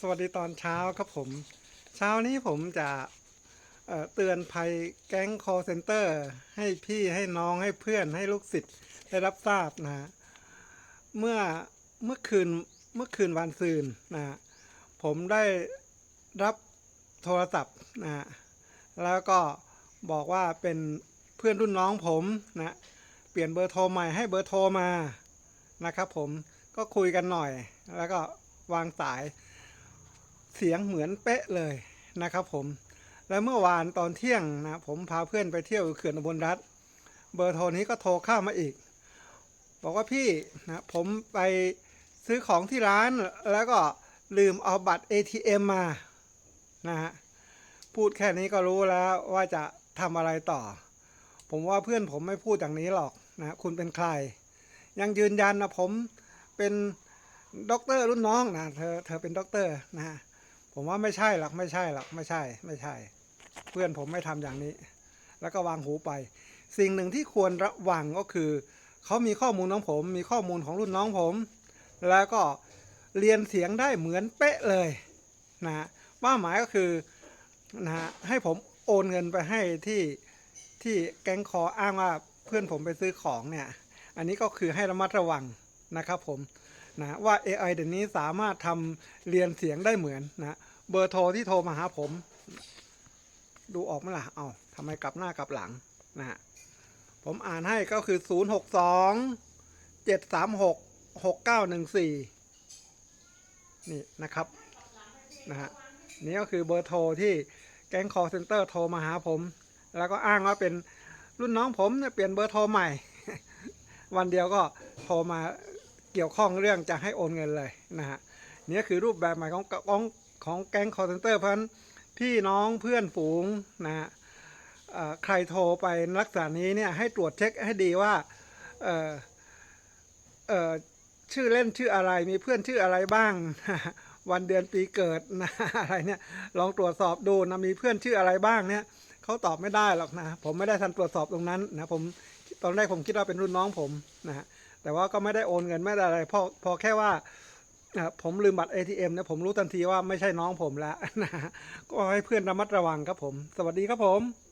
สวัสดีตอนเช้าครับผม เช้านี้ผมจะเเตือนภัยแก๊ง call center ให้พี่ให้น้องให้เพื่อนให้ลูกศิษย์ได้รับทราบนะฮะเมื่อเมื่อคืนเมื่อคืนวันซืนนะฮะผมได้รับโทรศัพท์นะฮะแล้วก็บอกว่าเป็นเพื่อนรุ่นน้องผมนะ เปลี่ยนเบอร์โทรใหม่ให้เบอร์โทรมานะครับผมก็คุยกันหน่อยแล้วก็วางสาย เสียงเหมือนเป๊ะเลยนะครับผม แล้วเมื่อวานตอนเที่ยงนะผมพาเพื่อนไปเที่ยวเขื่อนอุบลรัฐ เบอร์โทรนี้ก็โทรเข้ามาอีก บอกว่าพี่นะผมไปซื้อของที่ร้านแล้วก็ลืมเอาบัตร ATM มานะฮะพูดแค่นี้ก็รู้แล้วว่าจะทำอะไรต่อ ผมว่าเพื่อนผมไม่พูดอย่างนี้หรอกนะคุณเป็นใคร ยังยืนยันนะผมเป็นด็อกเตอร์รุ่นน้องนะเธอเธอเป็นด็อกเตอร์นะฮะ ผมว่าไม่ใช่หรอกไม่ใช่หรอกไม่ใช่ ไม่ใช่ เพื่อนผมไม่ทำอย่างนี้ แล้วก็วางหูไป สิ่งหนึ่งที่ควรระวังก็คือ เขามีข้อมูลของผม มีข้อมูลของรุ่นน้องผม แล้วก็เรียนเสียงได้เหมือนเป๊ะเลยนะว่าหมายก็คือนะให้ผมโอนเงินไปให้ที่ที่แก๊งคออ้างว่าเพื่อนผมไปซื้อของเนี่ย อันนี้ก็คือให้ระมัดระวัง นะครับผมนะว่า AI เดี๋ยวนี้สามารถทำเรียนเสียงได้เหมือนนะเบอร์โทรที่โทรมาหาผม ดูออกไหมล่ะ เอาทำไมกลับหน้ากลับหลังนะฮะผมอ่านให้ก็คือ 0 6 2 7 3 6 6 9 1 4 นี่นะครับนะฮะนี่ก็คือเบอร์โทรที่แก๊ง call center โทรมาหาผม แล้วก็อ้างว่าเป็นรุ่นน้องผมเนี่ยเปลี่ยนเบอร์โทรใหม่ วันเดียวก็โทรมา เกี่ยวข้องเรื่องจะให้โอนเงินเลยนะฮะนี่คือรูปแบบใหม่ของของของแก๊ง call center เพราะฉะนั้นพี่น้องเพื่อนฝูงนะฮะใครโทรไปลักษณะนี้เนี่ยให้ตรวจเช็คให้ดีว่าเออเออชื่อเล่นชื่ออะไรมีเพื่อนชื่ออะไรบ้าง วันเดือนปีเกิดนะอะไรเนี่ยลองตรวจสอบดูนะมีเพื่อนชื่ออะไรบ้างเนี่ยเขาตอบไม่ได้หรอกนะ ผมไม่ได้ทันตรวจสอบตรงนั้นนะผมตอนแรกผมคิดว่าเป็นรุ่นน้องผมนะฮะ แต่ว่าก็ไม่ได้โอนเงินไม่ได้อะไรพอพอแค่ว่าผมลืมบัตร ATM เนี่ยผมรู้ทันทีว่าไม่ใช่น้องผมแล้วนะก็ให้เพื่อนระมัดระวังครับผม สวัสดีครับผม